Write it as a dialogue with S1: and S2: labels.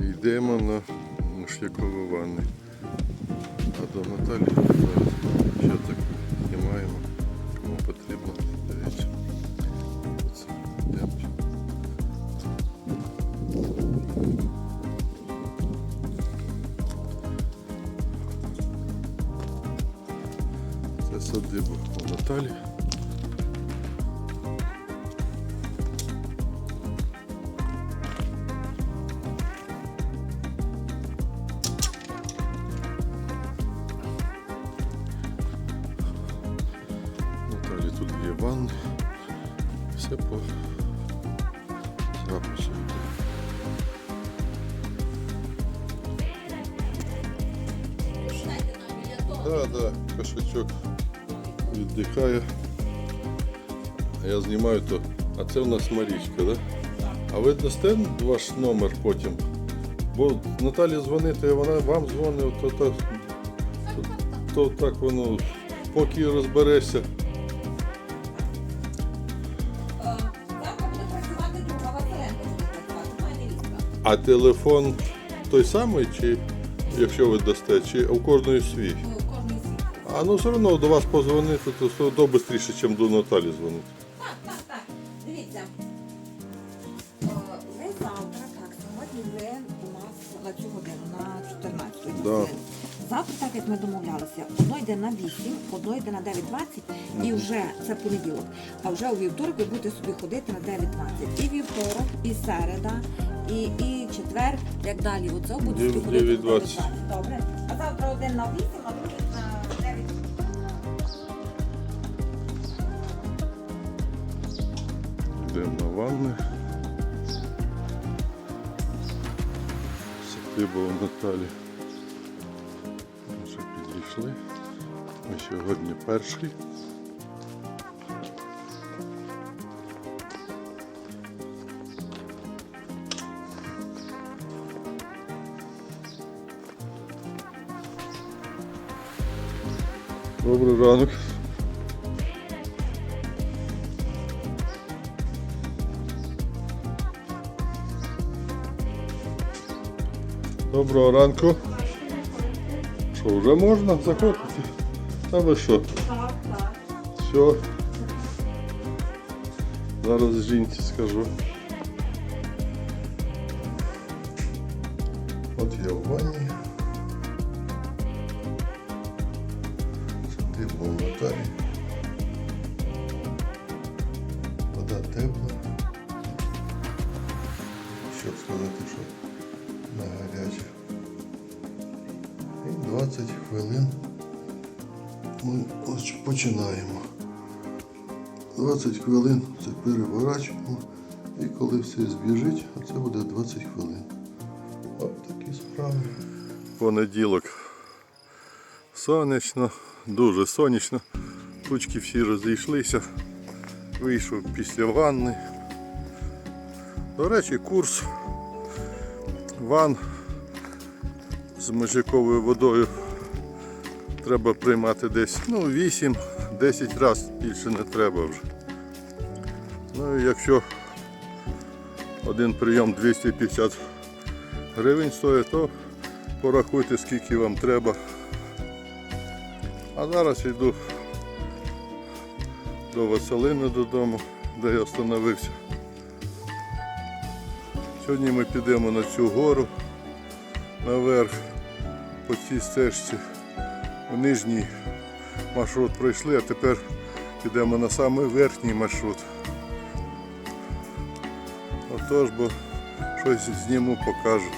S1: Йдемо на Мушлякову ванну. А до Наталі ще так знімаємо. Кому потрібно, дивіться. Йдемо. Це садиба у Наталі. Наталі тут є ванни. Все по запису. йде. Да, да, кошачок віддихає. Я знімаю то. А це у нас Марічка, да? А ви дасте ваш номер потім? Бо Наталі дзвонити, вона вам дзвонить, то, то, то, то так воно, поки розберешся. А телефон той самий, чи якщо ви дасте, чи у кожної свій? А ну все одно до вас позвонити, то все одно швидше, ніж до Наталі дзвонити.
S2: Так, так, так. Дивіться. О, Ви завтра, так, сьогодні ви у нас на цю годину, на 14
S1: Да.
S2: годину. Завтра, так як ми домовлялися, одно йде на 8, одно йде на 9.20 і вже це понеділок. А вже у вівторок ви будете собі ходити на 9.20. І вівторок, і середа, і, і четвер, як далі. Оце собі
S1: Дев-
S2: ходити
S1: 9:20.
S2: 9.20. Добре. А завтра один на 8, а другий на 9.
S1: Йдемо на ванни. Садиба у Наталі. Вже підійшли. Ми сьогодні перший. Добрий ранок. Доброго ранку. Що, вже можна заходити? Та ви що?
S2: Так, так.
S1: Все. Зараз жінці скажу. От я в ванні. Був Наталі. Вода тепла. Щоб сказати, що на гаряче. І 20 хвилин ми починаємо. 20 хвилин це переворачуємо. І коли все збіжить, а це буде 20 хвилин. От такі справи. Понеділок. Сонячно, дуже сонячно. Тучки всі розійшлися. Вийшов після ванни. До речі, курс ван з межаковою водою треба приймати десь ну, 8-10 разів більше не треба вже. Ну і якщо один прийом 250 гривень стоїть, то порахуйте скільки вам треба. А зараз йду до Василини додому, де я остановився. Сьогодні ми підемо на цю гору наверх по цій стежці. У нижній маршрут пройшли, а тепер підемо на самий верхній маршрут. Отож, бо щось зніму, покажу.